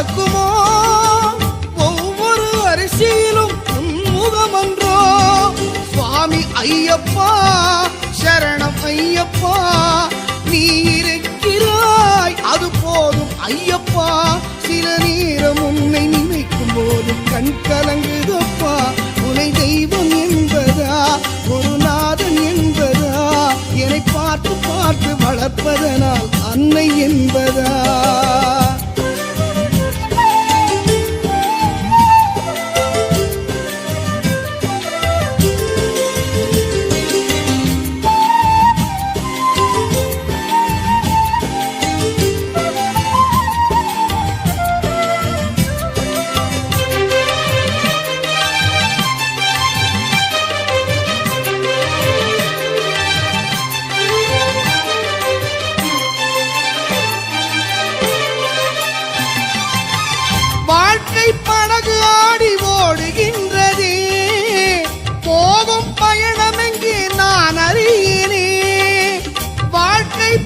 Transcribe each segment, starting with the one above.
உன்னை ஒவ்வொரு அரிசியிலும் உன் முகமன்றோ சுவாமி ஐயப்பா சரணம் ஐயப்பா நீ இருக்கிறாய் அது போதும் ஐயப்பா. சில நேரம் உன்னை நினைக்கும் போது கண் கலங்குதப்பா. உனை தெய்வம் என்பதா? குருநாதன் என்பதா? என்னை பார்த்து பார்த்து வளர்ப்பதனால் அன்னை என்பதா?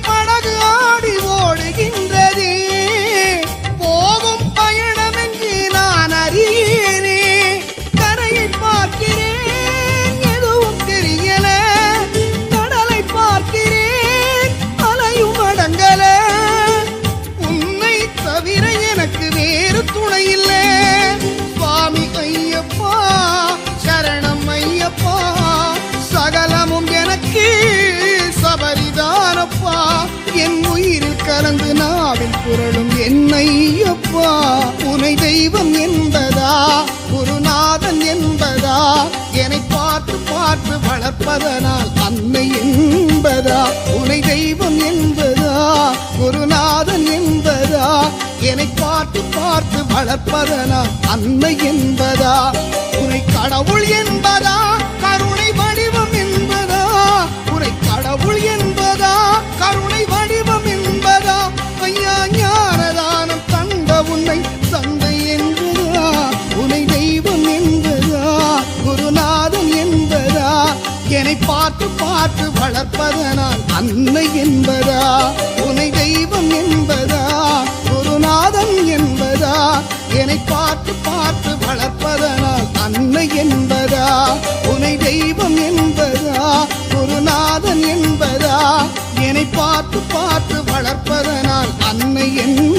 பட கலந்து நாவில் புரளும் என்னையப்பா? உனை தெய்வம் என்பதா? குருநாதன் என்பதா? என்னை பார்த்து பார்த்து வளர்ப்பதனால் அன்னை என்பதா? உனை தெய்வம் என்பதா? குருநாதன் என்பதா? என்னை பார்த்து பார்த்து வளர்ப்பதனால் அன்னை என்பதா? உனை கடவுள் என்பதா? பார்த்து பார்த்து வளர்ப்பதனால் அன்னை என்பதா? உனை தெய்வம் என்பதா? குருநாதன் என்பதா? என்னை பார்த்து பார்த்து வளர்ப்பதனால் அன்னை என்பதா? உனை தெய்வம் என்பதா? குருநாதன் என்பதா? என்னை பார்த்து பார்த்து வளர்ப்பதனால் அன்னை என்பதா